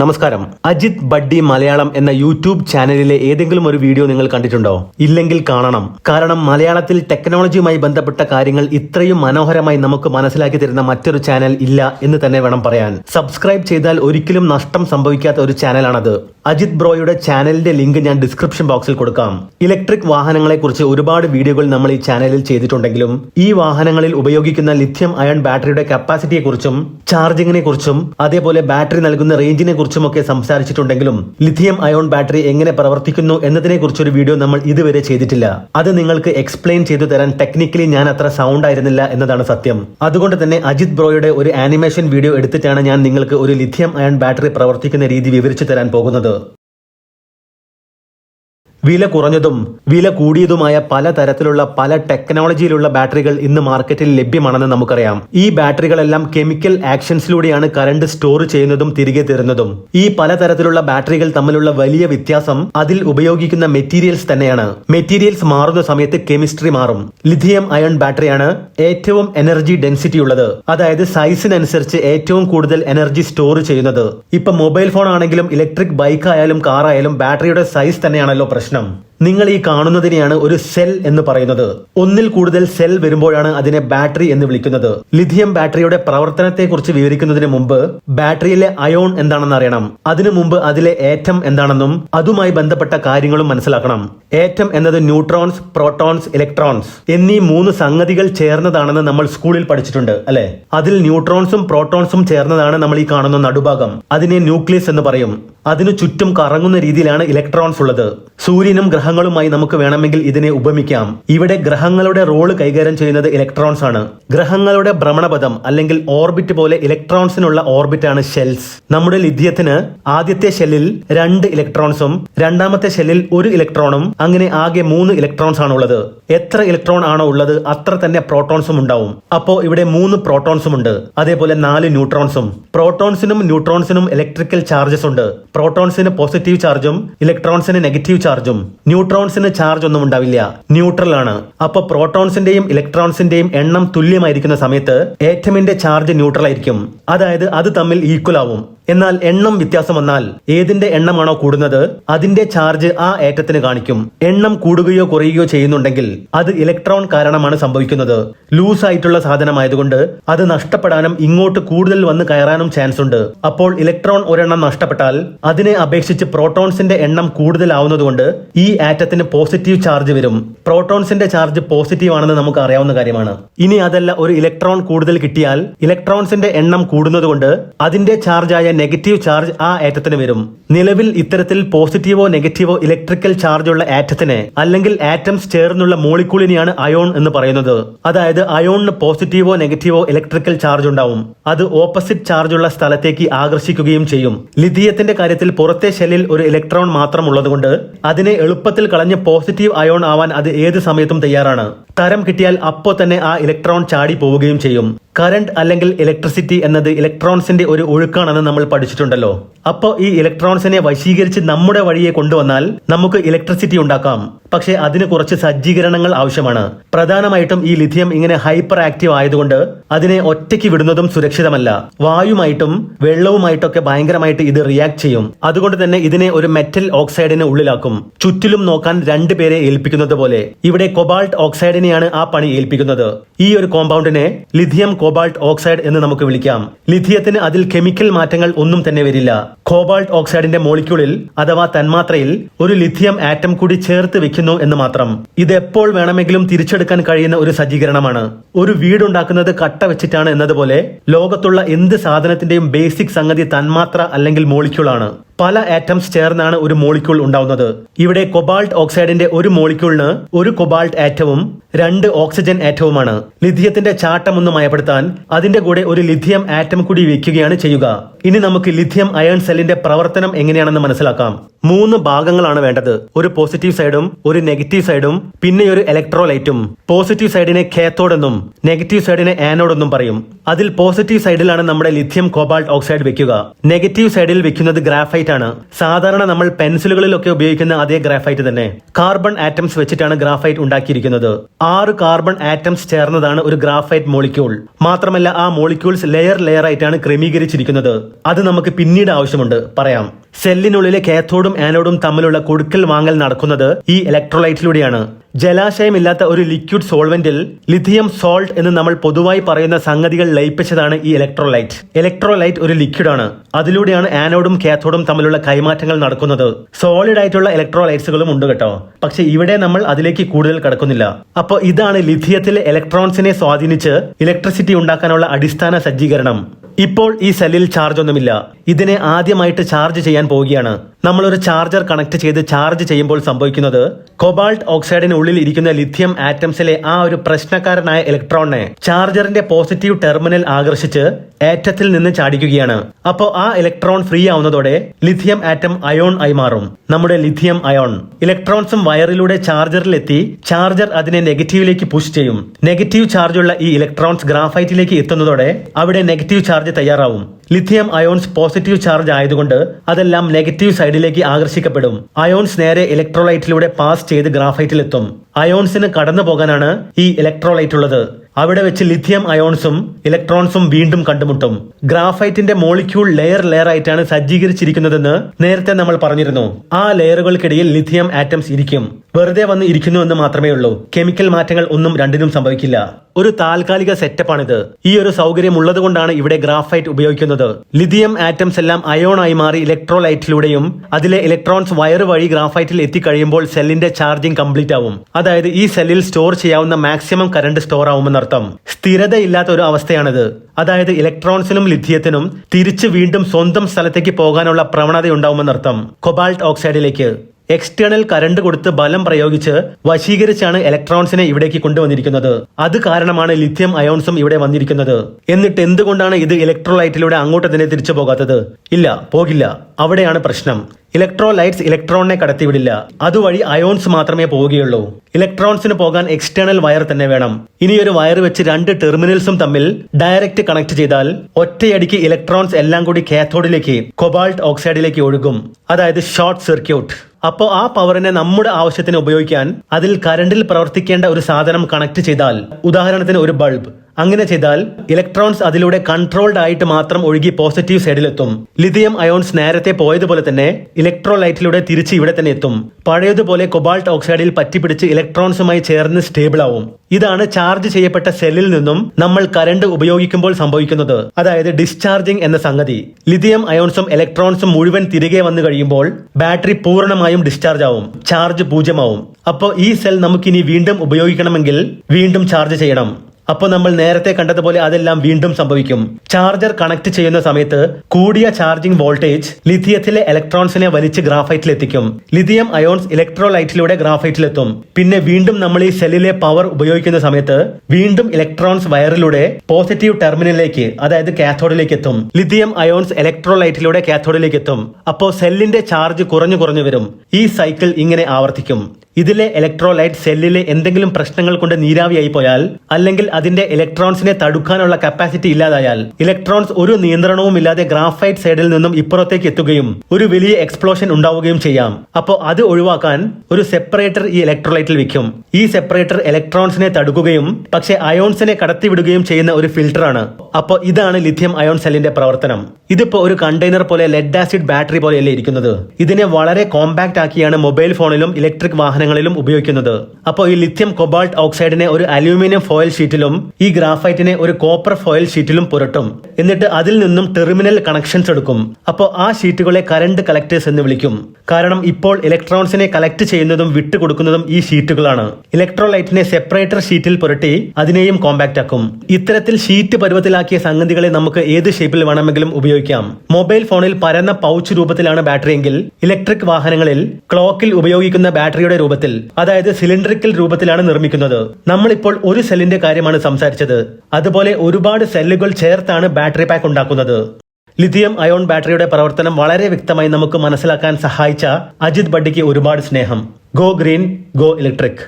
നമസ്കാരം. അജിത് ബഡ്ഡി മലയാളം എന്ന യൂട്യൂബ് ചാനലിലെ ഏതെങ്കിലും ഒരു വീഡിയോ നിങ്ങൾ കണ്ടിട്ടുണ്ടോ? ഇല്ലെങ്കിൽ കാണണം. കാരണം മലയാളത്തിൽ ടെക്നോളജിയുമായി ബന്ധപ്പെട്ട കാര്യങ്ങൾ ഇത്രയും മനോഹരമായി നമുക്ക് മനസ്സിലാക്കി തരുന്ന മറ്റൊരു ചാനൽ ഇല്ല എന്ന് തന്നെ വേണം പറയാൻ. സബ്സ്ക്രൈബ് ചെയ്താൽ ഒരിക്കലും നഷ്ടം സംഭവിക്കാത്ത ഒരു ചാനലാണത്. അജിത് ബ്രോയുടെ ചാനലിന്റെ ലിങ്ക് ഞാൻ ഡിസ്ക്രിപ്ഷൻ ബോക്സിൽ കൊടുക്കാം. ഇലക്ട്രിക് വാഹനങ്ങളെ കുറിച്ച് ഒരുപാട് വീഡിയോകൾ നമ്മൾ ഈ ചാനലിൽ ചെയ്തിട്ടുണ്ടെങ്കിലും ഈ വാഹനങ്ങളിൽ ഉപയോഗിക്കുന്ന ലിഥ്യം അയൺ ബാറ്ററിയുടെ കപ്പാസിറ്റിയെ കുറിച്ചും ചാർജിങ്ങിനെ കുറിച്ചും അതേപോലെ ബാറ്ററി നൽകുന്ന റേഞ്ചിനെ കുറിച്ചുമൊക്കെ സംസാരിച്ചിട്ടുണ്ടെങ്കിലും ലിഥിയം അയോൺ ബാറ്ററി എങ്ങനെ പ്രവർത്തിക്കുന്നു എന്നതിനെ കുറിച്ചൊരു വീഡിയോ നമ്മൾ ഇതുവരെ ചെയ്തിട്ടില്ല. അത് നിങ്ങൾക്ക് എക്സ്പ്ലെയിൻ ചെയ്തു തരാൻ ടെക്നിക്കലി ഞാൻ അത്ര സൗണ്ട് ആയിരുന്നില്ല എന്നതാണ് സത്യം. അതുകൊണ്ട് തന്നെ അജിത് ബ്രോയുടെ ഒരു ആനിമേഷൻ വീഡിയോ എടുത്തിട്ടാണ് ഞാൻ നിങ്ങൾക്ക് ഒരു ലിഥിയം അയോൺ ബാറ്ററി പ്രവർത്തിക്കുന്ന രീതി വിവരിച്ചു തരാൻ പോകുന്നത്. വില കുറഞ്ഞതും വില കൂടിയതുമായ പല തരത്തിലുള്ള പല ടെക്നോളജിയിലുള്ള ബാറ്ററികൾ ഇന്ന് മാർക്കറ്റിൽ ലഭ്യമാണെന്ന് നമുക്കറിയാം. ഈ ബാറ്ററികളെല്ലാം കെമിക്കൽ ആക്ഷൻസിലൂടെയാണ് കറണ്ട് സ്റ്റോർ ചെയ്യുന്നതും തിരികെ തരുന്നതും. ഈ പലതരത്തിലുള്ള ബാറ്ററികൾ തമ്മിലുള്ള വലിയ വ്യത്യാസം അതിൽ ഉപയോഗിക്കുന്ന മെറ്റീരിയൽസ് തന്നെയാണ്. മെറ്റീരിയൽസ് മാറുന്ന സമയത്ത് കെമിസ്ട്രി മാറും. ലിഥിയം അയൺ ബാറ്ററിയാണ് ഏറ്റവും എനർജി ഡെൻസിറ്റി ഉള്ളത്. അതായത് സൈസിനനുസരിച്ച് ഏറ്റവും കൂടുതൽ എനർജി സ്റ്റോർ ചെയ്യുന്നത്. ഇപ്പൊ മൊബൈൽ ഫോൺ ആണെങ്കിലും ഇലക്ട്രിക് ബൈക്ക് ആയാലും കാർ ആയാലും ബാറ്ററിയുടെ സൈസ് തന്നെയാണല്ലോ പ്രശ്നം. നിങ്ങൾ ഈ കാണുന്നതിനെയാണ് ഒരു സെൽ എന്ന് പറയുന്നത്. ഒന്നിൽ കൂടുതൽ സെൽ വരുമ്പോഴാണ് അതിനെ ബാറ്ററി എന്ന് വിളിക്കുന്നത്. ലിഥിയം ബാറ്ററിയുടെ പ്രവർത്തനത്തെ കുറിച്ച് വിവരിക്കുന്നതിന് മുമ്പ് ബാറ്ററിയിലെ അയോൺ എന്താണെന്ന് അറിയണം. അതിനു മുമ്പ് അതിലെ ഏറ്റം എന്താണെന്നും അതുമായി ബന്ധപ്പെട്ട കാര്യങ്ങളും മനസ്സിലാക്കണം. ഏറ്റം എന്നത് ന്യൂട്രോൺസ് പ്രോട്ടോൺസ് ഇലക്ട്രോൺസ് എന്നീ മൂന്ന് സംഗതികൾ ചേർന്നതാണെന്ന് നമ്മൾ സ്കൂളിൽ പഠിച്ചിട്ടുണ്ട് അല്ലെ? അതിൽ ന്യൂട്രോൺസും പ്രോട്ടോൺസും ചേർന്നതാണ് നമ്മൾ ഈ കാണുന്ന നടുഭാഗം. അതിനെ ന്യൂക്ലിയസ് എന്ന് പറയും. അതിനു ചുറ്റും കറങ്ങുന്ന രീതിയിലാണ് ഇലക്ട്രോൺസ് ഉള്ളത്. സൂര്യനും ഗ്രഹങ്ങളുമായി നമുക്ക് വേണമെങ്കിൽ ഇതിനെ ഉപമിക്കാം. ഇവിടെ ഗ്രഹങ്ങളുടെ റോൾ കൈകാര്യം ചെയ്യുന്നത് ഇലക്ട്രോൺസ് ആണ്. ഗ്രഹങ്ങളുടെ ഭ്രമണപഥം അല്ലെങ്കിൽ ഓർബിറ്റ് പോലെ ഇലക്ട്രോൺസിനുള്ള ഓർബിറ്റ് ആണ് ഷെൽസ് നമ്മുടെ ലിഥിയത്തിന് ആദ്യത്തെ ഷെല്ലിൽ രണ്ട് ഇലക്ട്രോൺസും രണ്ടാമത്തെ ഷെല്ലിൽ ഒരു ഇലക്ട്രോണും അങ്ങനെ ആകെ മൂന്ന് ഇലക്ട്രോൺസ് ആണ് ഉള്ളത് എത്ര ഇലക്ട്രോൺ ആണോ ഉള്ളത് അത്ര തന്നെ പ്രോട്ടോൺസും ഉണ്ടാവും. അപ്പോ ഇവിടെ മൂന്ന് പ്രോട്ടോൺസും ഉണ്ട്. അതേപോലെ നാല് ന്യൂട്രോൺസും പ്രോട്ടോൺസിനും ന്യൂട്രോൺസിനും ഇലക്ട്രിക്കൽ ചാർജസ് ഉണ്ട്. പ്രോട്ടോൺസിന് പോസിറ്റീവ് ചാർജും ഇലക്ട്രോൺസിന് നെഗറ്റീവ് ചാർജും ന്യൂട്രോൺസിന് ചാർജ് ഒന്നും ഉണ്ടാവില്ല. ന്യൂട്രൽ ആണ് അപ്പോൾ പ്രോട്ടോൺസിന്റെയും ഇലക്ട്രോൺസിന്റെയും എണ്ണം തുല്യമായിരിക്കുന്ന സമയത്ത് ഏറ്റമിന്റെ ചാർജ് ന്യൂട്രൽ ആയിരിക്കും അതായത് അത് തമ്മിൽ ഈക്വൽ ആവും എന്നാൽ എണ്ണം വ്യത്യാസം വന്നാൽ ഏതിന്റെ എണ്ണമാണോ കൂടുന്നത് അതിന്റെ ചാർജ് ആ ഏറ്റത്തിന് കാണിക്കും. എണ്ണം കൂടുകയോ കുറയുകയോ ചെയ്യുന്നുണ്ടെങ്കിൽ അത് ഇലക്ട്രോൺ കാരണമാണ് സംഭവിക്കുന്നത്. ലൂസ് ആയിട്ടുള്ള സാധനമായതുകൊണ്ട് അത് നഷ്ടപ്പെടാനും ഇങ്ങോട്ട് കൂടുതൽ വന്ന് കയറാനും ചാൻസ് ഉണ്ട്. അപ്പോൾ ഇലക്ട്രോൺ ഒരെണ്ണം നഷ്ടപ്പെട്ടാൽ അതിനെ അപേക്ഷിച്ച് പ്രോട്ടോൺസിന്റെ എണ്ണം കൂടുതലാവുന്നതുകൊണ്ട് ഈ ആറ്റത്തിന് പോസിറ്റീവ് ചാർജ് വരും. പ്രോട്ടോൺസിന്റെ ചാർജ് പോസിറ്റീവ് ആണെന്ന് നമുക്ക് അറിയാവുന്ന കാര്യമാണ്. ഇനി അതല്ല ഒരു ഇലക്ട്രോൺ കൂടുതൽ കിട്ടിയാൽ ഇലക്ട്രോൺസിന്റെ എണ്ണം കൂടുന്നതുകൊണ്ട് അതിന്റെ ചാർജായ നെഗറ്റീവ് ചാർജ് ആ ആറ്റത്തിന് വരും. നിലവിൽ ഇത്തരത്തിൽ പോസിറ്റീവോ നെഗറ്റീവോ ഇലക്ട്രിക്കൽ ചാർജ് ഉള്ള ആറ്റത്തിന് അല്ലെങ്കിൽ ആറ്റംസ് ചേർന്നുള്ള മോളിക്കൂളിനെയാണ് അയോൺ എന്ന് പറയുന്നത്. അതായത് അയോണിന് പോസിറ്റീവോ നെഗറ്റീവോ ഇലക്ട്രിക്കൽ ചാർജ് ഉണ്ടാവും അത് ഓപ്പോസിറ്റ് ചാർജ് ഉള്ള സ്ഥലത്തേക്ക് ആകർഷിക്കുകയും ചെയ്യും. ലിഥിയത്തിന്റെ കാര്യത്തിൽ പുറത്തെ ഷെല്ലിൽ ഒരു ഇലക്ട്രോൺ മാത്രം ഉള്ളതുകൊണ്ട് അതിനെ എളുപ്പത്തിൽ കളഞ്ഞ് പോസിറ്റീവ് അയോൺ ആവാൻ അത് ഏത് സമയത്തും തയ്യാറാണ്. തരം കിട്ടിയാൽ അപ്പോൾ തന്നെ ആ ഇലക്ട്രോൺ ചാടി പോവുകയും ചെയ്യും. കറണ്ട് അല്ലെങ്കിൽ ഇലക്ട്രിസിറ്റി എന്നത് ഇലക്ട്രോൺസിന്റെ ഒരു ഒഴുക്കാണെന്ന് നമ്മൾ പഠിച്ചിട്ടുണ്ടല്ലോ. അപ്പോൾ ഈ ഇലക്ട്രോൺസിനെ വശീകരിച്ച് നമ്മുടെ വഴിയെ കൊണ്ടുവന്നാൽ നമുക്ക് ഇലക്ട്രിസിറ്റി ഉണ്ടാക്കാം. പക്ഷേ അതിന് കുറച്ച് സജ്ജീകരണങ്ങൾ ആവശ്യമാണ്. പ്രധാനമായിട്ടും ഈ ലിഥിയം ഇങ്ങനെ ഹൈപ്പർ ആക്റ്റീവ് ആയതുകൊണ്ട് അതിനെ ഒറ്റയ്ക്ക് വിടുന്നതും സുരക്ഷിതമല്ല. വായുമായിട്ടും വെള്ളവുമായിട്ടൊക്കെ ഭയങ്കരമായിട്ട് ഇത് റിയാക്ട് ചെയ്യും. അതുകൊണ്ട് തന്നെ ഇതിനെ ഒരു മെറ്റൽ ഓക്സൈഡിന് ഉള്ളിലാക്കും. ചുറ്റിലും നോക്കാൻ രണ്ടുപേരെ ഏൽപ്പിക്കുന്നത് പോലെ. ഇവിടെ കൊബാൾട്ട് ഓക്സൈഡിനെയാണ് ആ പണി ഏൽപ്പിക്കുന്നത്. ഈ ഒരു കോമ്പൗണ്ടിനെ ലിഥിയം കോബാൾട്ട് ഓക്സൈഡ് എന്ന് നമുക്ക് വിളിക്കാം. ലിഥിയത്തിന് അതിൽ കെമിക്കൽ മാറ്റങ്ങൾ ഒന്നും തന്നെ വരില്ല. കോബാൾട്ട് ഓക്സൈഡിന്റെ മോളിക്യൂളിൽ അഥവാ തന്മാത്രയിൽ ഒരു ലിഥിയം ആറ്റം കൂടി ചേർത്ത് വെക്കുന്നു എന്ന് മാത്രം. ഇത് എപ്പോൾ വേണമെങ്കിലും തിരിച്ചെടുക്കാൻ കഴിയുന്ന ഒരു സജ്ജീകരണമാണ്. ഒരു വീടുണ്ടാക്കുന്നത് കട്ട വെച്ചിട്ടാണ് എന്നതുപോലെ ലോകത്തുള്ള എന്ത് സാധനത്തിന്റെയും ബേസിക് സംഗതി തന്മാത്ര അല്ലെങ്കിൽ മോളിക്യൂൾ ആണ്. പല ആറ്റംസ് ചേർന്നാണ് ഒരു മോളിക്യൂൾ ഉണ്ടാവുന്നത്. ഇവിടെ കൊബാൾട്ട് ഓക്സൈഡിന്റെ ഒരു മോളിക്യൂളിന് ഒരു കൊബാൾട്ട് ആറ്റവും രണ്ട് ഓക്സിജൻ ആറ്റവുമാണ് ലിഥിയത്തിന്റെ ചാട്ടം ഒന്ന് മയപ്പെടുത്താൻ അതിന്റെ കൂടെ ഒരു ലിഥിയം ആറ്റം കൂടി വെക്കുകയാണ് ചെയ്യുക. ഇനി നമുക്ക് ലിഥിയം അയൺ സെല്ലിന്റെ പ്രവർത്തനം എങ്ങനെയാണെന്ന് മനസ്സിലാക്കാം. മൂന്ന് ഭാഗങ്ങളാണ് വേണ്ടത്. ഒരു പോസിറ്റീവ് സൈഡും ഒരു നെഗറ്റീവ് സൈഡും പിന്നെ ഒരു ഇലക്ട്രോലൈറ്റും പോസിറ്റീവ് സൈഡിനെ കേത്തോഡ് എന്നും നെഗറ്റീവ് സൈഡിനെ ആനോഡ് എന്നും പറയും. അതിൽ പോസിറ്റീവ് സൈഡിലാണ് നമ്മുടെ ലിഥിയം കോബാൾട്ട് ഓക്സൈഡ് വെക്കുക. നെഗറ്റീവ് സൈഡിൽ വെക്കുന്നത് ഗ്രാഫൈറ്റ് ആണ്. സാധാരണ നമ്മൾ പെൻസിലുകളിലൊക്കെ ഉപയോഗിക്കുന്ന അതേ ഗ്രാഫൈറ്റ് തന്നെ. കാർബൺ ആറ്റംസ് വെച്ചിട്ടാണ് ഗ്രാഫൈറ്റ് ഉണ്ടാക്കിയിരിക്കുന്നത്. ആറ് കാർബൺ ആറ്റംസ് ചേർന്നതാണ് ഒരു ഗ്രാഫൈറ്റ് മോളിക്യൂൾ. മാത്രമല്ല ആ മോളിക്യൂൾസ് ലെയർ ലെയർ ആയിട്ടാണ് ക്രമീകരിച്ചിരിക്കുന്നത്. അത് നമുക്ക് പിന്നീട് ആവശ്യമുണ്ട്. പറയാം. സെല്ലിനുള്ളിലെ കാഥോഡും ആനോഡും തമ്മിലുള്ള കൊടുക്കൽ വാങ്ങൽ നടക്കുന്നത് ഈ ഇലക്ട്രോലൈറ്റിലൂടെയാണ് ജലാശയമില്ലാത്ത ഒരു ലിക്വിഡ് സോൾവെന്റിൽ ലിഥിയം സോൾട്ട് എന്ന് നമ്മൾ പൊതുവായി പറയുന്ന സംഗതികൾ ലയിപ്പിച്ചതാണ് ഈ ഇലക്ട്രോലൈറ്റ് ഇലക്ട്രോലൈറ്റ് ഒരു ലിക്വിഡ് ആണ്. അതിലൂടെയാണ് ആനോഡും കാഥോഡും തമ്മിലുള്ള കൈമാറ്റങ്ങൾ നടക്കുന്നത്. സോളിഡ് ആയിട്ടുള്ള ഇലക്ട്രോലൈറ്റ്സുകളും ഉണ്ട് കേട്ടോ. പക്ഷെ ഇവിടെ നമ്മൾ അതിലേക്ക് കൂടുതൽ കടക്കുന്നില്ല. അപ്പോൾ ഇതാണ് ലിഥിയത്തിലെ ഇലക്ട്രോൺസിനെ സ്വാധീനിച്ച് ഇലക്ട്രിസിറ്റി ഉണ്ടാക്കാനുള്ള അടിസ്ഥാന സജ്ജീകരണം. ഇപ്പോൾ ഈ സെല്ലിൽ ചാർജ് ഒന്നുമില്ല. ഇതിനെ ആദ്യമായിട്ട് ചാർജ് ചെയ്യാൻ പോവുകയാണ്. നമ്മൾ ഒരു ചാർജർ കണക്ട് ചെയ്ത് ചാർജ് ചെയ്യുമ്പോൾ സംഭവിക്കുന്നത് കൊബാൾട്ട് ഓക്സൈഡിനുള്ളിൽ ഇരിക്കുന്ന ലിഥിയം ആറ്റംസിലെ ആ ഒരു പ്രശ്നക്കാരനായ ഇലക്ട്രോണിനെ ചാർജറിന്റെ പോസിറ്റീവ് ടെർമിനൽ ആകർഷിച്ച് ആറ്റത്തിൽ നിന്ന് ചാടിക്കുകയാണ്. അപ്പോൾ ആ ഇലക്ട്രോൺ ഫ്രീ ആവുന്നതോടെ ലിഥിയം ആറ്റം അയോൺ ആയി മാറും. നമ്മുടെ ലിഥിയം അയോൺ ഇലക്ട്രോൺസും വയറിലൂടെ ചാർജറിലെത്തി ചാർജർ അതിനെ നെഗറ്റീവിലേക്ക് പുഷ് ചെയ്യും. നെഗറ്റീവ് ചാർജുള്ള ഈ ഇലക്ട്രോൺസ് ഗ്രാഫൈറ്റിലേക്ക് എത്തുന്നതോടെ അവിടെ നെഗറ്റീവ് ചാർജ് തയ്യാറാവും. ലിഥിയം അയോൺസ് പോസിറ്റീവ് ചാർജ് ആയതുകൊണ്ട് അതെല്ലാം നെഗറ്റീവ് സൈഡിലേക്ക് ആകർഷിക്കപ്പെടും. അയോൺസ് നേരെ ഇലക്ട്രോലൈറ്റിലൂടെ പാസ് ചെയ്ത് ഗ്രാഫൈറ്റിലെത്തും. അയോൺസിന് കടന്നു പോകാനാണ് ഈ ഇലക്ട്രോലൈറ്റ് ഉള്ളത് അവിടെ വെച്ച് ലിഥിയം അയോൺസും ഇലക്ട്രോൺസും വീണ്ടും കണ്ടുമുട്ടും. ഗ്രാഫൈറ്റിന്റെ മോളിക്യൂൾ ലെയർ ലെയർ ആയിട്ടാണ് സജ്ജീകരിച്ചിരിക്കുന്നതെന്ന് നേരത്തെ നമ്മൾ പറഞ്ഞിരുന്നു. ആ ലെയറുകൾക്കിടയിൽ ലിഥിയം ആറ്റംസ് ഇരിക്കും. വെറുതെ വന്ന് ഇരിക്കുന്നു എന്ന് മാത്രമേ ഉള്ളൂ. കെമിക്കൽ മാറ്റങ്ങൾ ഒന്നും രണ്ടിനും സംഭവിക്കില്ല. ഒരു താൽക്കാലിക സെറ്റപ്പാണിത്. ഈ ഒരു സൗകര്യം ഉള്ളത് കൊണ്ടാണ് ഇവിടെ ഗ്രാഫൈറ്റ് ഉപയോഗിക്കുന്നത്. ലിഥിയം ആറ്റംസ് എല്ലാം അയോൺ ആയി മാറി ഇലക്ട്രോലൈറ്റിലൂടെയും അതിലെ ഇലക്ട്രോൺസ് വയർ വഴി ഗ്രാഫൈറ്റിൽ എത്തിക്കഴിയുമ്പോൾ സെല്ലിന്റെ ചാർജിംഗ് കംപ്ലീറ്റ് ആവും. അതായത് ഈ സെല്ലിൽ സ്റ്റോർ ചെയ്യാവുന്ന മാക്സിമം കറണ്ട് സ്റ്റോർ ആവുമെന്നർത്ഥം. സ്ഥിരതയില്ലാത്ത ഒരു അവസ്ഥയാണിത്. അതായത് ഇലക്ട്രോൺസിനും ലിഥിയത്തിനും തിരിച്ച് വീണ്ടും സ്വന്തം സ്ഥലത്തേക്ക് പോകാനുള്ള പ്രവണത ഉണ്ടാവുമെന്നർത്ഥം കൊബാൾട്ട് ഓക്സൈഡിലേക്ക് എക്സ്റ്റേണൽ കറണ്ട് കൊടുത്ത് ബലം പ്രയോഗിച്ച് വശീകരിച്ചാണ് ഇലക്ട്രോൺസിനെ ഇവിടേക്ക് കൊണ്ടുവന്നിരിക്കുന്നത്. അത് കാരണമാണ് ലിഥിയം അയോൺസും ഇവിടെ വന്നിരിക്കുന്നത്. എന്നിട്ട് എന്തുകൊണ്ടാണ് ഇത് ഇലക്ട്രോലൈറ്റിലൂടെ അങ്ങോട്ട് തന്നെ തിരിച്ചു പോകാത്തത്? ഇല്ല പോകില്ല. അവിടെയാണ് പ്രശ്നം. ഇലക്ട്രോലൈറ്റ്സ് ഇലക്ട്രോണിനെ കടത്തിവിടില്ല. അതുവഴി അയോൺസ് മാത്രമേ പോവുകയുള്ളൂ. ഇലക്ട്രോൺസിന് പോകാൻ എക്സ്റ്റേണൽ വയർ തന്നെ വേണം. ഇനി ഒരു വയർ വെച്ച് രണ്ട് ടെർമിനൽസും തമ്മിൽ ഡയറക്റ്റ് കണക്ട് ചെയ്താൽ ഒറ്റയടിക്ക് ഇലക്ട്രോൺസ് എല്ലാം കൂടി കാഥോഡിലേക്ക് കൊബാൾട്ട് ഓക്സൈഡിലേക്ക് ഒഴുകും. അതായത് ഷോർട്ട് സർക്യൂട്ട് അപ്പോൾ ആ പവറിനെ നമ്മുടെ ആവശ്യത്തിന് ഉപയോഗിക്കാൻ അതിൽ കറണ്ടിൽ പ്രവർത്തിക്കേണ്ട ഒരു സാധനം കണക്ട് ചെയ്താൽ ഉദാഹരണത്തിന് ഒരു ബൾബ്. അങ്ങനെ ചെയ്താൽ ഇലക്ട്രോൺസ് അതിലൂടെ കൺട്രോൾഡ് ആയിട്ട് മാത്രം ഒഴുകി പോസിറ്റീവ് സൈഡിലെത്തും ലിഥിയം അയോൺസ് നേരത്തെ പോയതുപോലെ തന്നെ ഇലക്ട്രോലൈറ്റിലൂടെ തിരിച്ച് ഇവിടെ തന്നെ എത്തും. പഴയതുപോലെ കൊബാൾട്ട് ഓക്സൈഡിൽ പറ്റിപ്പിടിച്ച് ഇലക്ട്രോൺസുമായി ചേർന്ന് സ്റ്റേബിൾ ആവും. ഇതാണ് ചാർജ് ചെയ്യപ്പെട്ട സെല്ലിൽ നിന്നും നമ്മൾ കരണ്ട് ഉപയോഗിക്കുമ്പോൾ സംഭവിക്കുന്നത്. അതായത് ഡിസ്ചാർജിംഗ് എന്ന സംഗതി. ലിഥിയം അയോൺസും ഇലക്ട്രോൺസും മുഴുവൻ തിരികെ വന്നു കഴിയുമ്പോൾ ബാറ്ററി പൂർണമായും ഡിസ്ചാർജ് ആവും. ചാർജ് പൂജ്യമാവും. അപ്പോൾ ഈ സെൽ നമുക്കിനി വീണ്ടും ഉപയോഗിക്കണമെങ്കിൽ വീണ്ടും ചാർജ് ചെയ്യണം. അപ്പോൾ നമ്മൾ നേരത്തെ കണ്ടതുപോലെ അതെല്ലാം വീണ്ടും സംഭവിക്കും. ചാർജർ കണക്ട് ചെയ്യുന്ന സമയത്ത് കൂടിയ ചാർജിംഗ് വോൾട്ടേജ് ലിഥിയത്തിലെ ഇലക്ട്രോൺസിനെ വലിച്ച് ഗ്രാഫൈറ്റിൽ എത്തിക്കും ലിഥിയം അയോൺസ് ഇലക്ട്രോലൈറ്റിലൂടെ ഗ്രാഫൈറ്റിലെത്തും. പിന്നെ വീണ്ടും നമ്മൾ ഈ സെല്ലിലെ പവർ ഉപയോഗിക്കുന്ന സമയത്ത് വീണ്ടും ഇലക്ട്രോൺസ് വയറിലൂടെ പോസിറ്റീവ് ടെർമിനലിലേക്ക് അതായത് കാഥോഡിലേക്ക് എത്തും ലിഥിയം അയോൺസ് ഇലക്ട്രോലൈറ്റിലൂടെ കാഥോഡിലേക്ക് എത്തും അപ്പോൾ സെല്ലിന്റെ ചാർജ് കുറഞ്ഞു കുറഞ്ഞു വരും. ഈ സൈക്കിൾ ഇങ്ങനെ ആവർത്തിക്കും. ഇതിലെ ഇലക്ട്രോലൈറ്റ് സെല്ലിലെ എന്തെങ്കിലും പ്രശ്നങ്ങൾ കൊണ്ട് നീരാവിയായി പോയാൽ അല്ലെങ്കിൽ അതിന്റെ ഇലക്ട്രോൺസിനെ തടുക്കാനുള്ള കപ്പാസിറ്റി ഇല്ലാതായാൽ ഇലക്ട്രോൺസ് ഒരു നിയന്ത്രണവും ഇല്ലാതെ ഗ്രാഫൈറ്റ് സൈഡിൽ നിന്നും ഇപ്പുറത്തേക്ക് എത്തുകയും ഒരു വലിയ എക്സ്പ്ലോഷൻ ഉണ്ടാവുകയും ചെയ്യാം. അപ്പോൾ അത് ഒഴിവാക്കാൻ ഒരു സെപ്പറേറ്റർ ഈ ഇലക്ട്രോലൈറ്റിൽ വെക്കും. ഈ സെപ്പറേറ്റർ ഇലക്ട്രോൺസിനെ തടുക്കുകയും പക്ഷെ അയോൺസിനെ കടത്തിവിടുകയും ചെയ്യുന്ന ഒരു ഫിൽറ്ററാണ് അപ്പോൾ ഇതാണ് ലിഥിയം അയോൺ സെല്ലിന്റെ പ്രവർത്തനം. ഇതിപ്പോ ഒരു കണ്ടെയ്നർ പോലെ ലെഡ് ആസിഡ് ബാറ്ററി പോലെയല്ലേ ഇരിക്കുന്നത്. ഇതിനെ വളരെ കോമ്പാക്ട് ആക്കിയാണ് മൊബൈൽ ഫോണിലും ഇലക്ട്രിക് വാഹനങ്ങളിലും ഉപയോഗിക്കുന്നത്. അപ്പോൾ ഈ ലിഥിയം കൊബാൾട്ട് ഓക്സൈഡിനെ ഒരു അലൂമിനിയം ഫോയിൽ ഷീറ്റിലും ഈ ഗ്രാഫൈറ്റിനെ ഒരു കോപ്പർ ഫോയിൽ ഷീറ്റിലും പുരട്ടും. എന്നിട്ട് അതിൽ നിന്നും ടെർമിനൽ കണക്ഷൻസ് എടുക്കും. അപ്പോൾ ആ ഷീറ്റുകളെ കറണ്ട് കളക്ടേഴ്സ് എന്ന് വിളിക്കും. കാരണം ഇപ്പോൾ ഇലക്ട്രോൺസിനെ കളക്ട് ചെയ്യുന്നതും വിട്ടുകൊടുക്കുന്നതും ഈ ഷീറ്റുകളാണ്. ഇലക്ട്രോലൈറ്റിനെ സെപ്പറേറ്റർ ഷീറ്റിൽ പുരട്ടി അതിനെയും കോമ്പാക്ട് ആക്കും. ഇത്തരത്തിൽ ഷീറ്റ് പരുവത്തിലാക്കിയ സംഗതികളെ നമുക്ക് ഏത് ഷേപ്പിൽ വേണമെങ്കിലും ഉപയോഗിക്കാം. മൊബൈൽ ഫോണിൽ പരന്ന പൗച്ച് രൂപത്തിലാണ് ബാറ്ററി എങ്കിൽ ഇലക്ട്രിക് വാഹനങ്ങളിൽ ക്ലോക്കിൽ ഉപയോഗിക്കുന്ന ബാറ്ററിയുടെ രൂപത്തിൽ അതായത് സിലിണ്ടറിക്കൽ രൂപത്തിലാണ് നിർമ്മിക്കുന്നത്. നമ്മളിപ്പോൾ ഒരു സെല്ലിന്റെ കാര്യമാണ് സംസാരിച്ചത്. അതുപോലെ ഒരുപാട് സെല്ലുകൾ ചേർത്താണ് ബാറ്ററി പാക്ക് ഉണ്ടാക്കുന്നത്. ലിഥിയം അയോൺ ബാറ്ററിയുടെ പ്രവർത്തനം വളരെ വ്യക്തമായി നമുക്ക് മനസ്സിലാക്കാൻ സഹായിച്ച അജിത് ബഡ്ഡിക്ക് ഒരുപാട് സ്നേഹം. Go green go electric.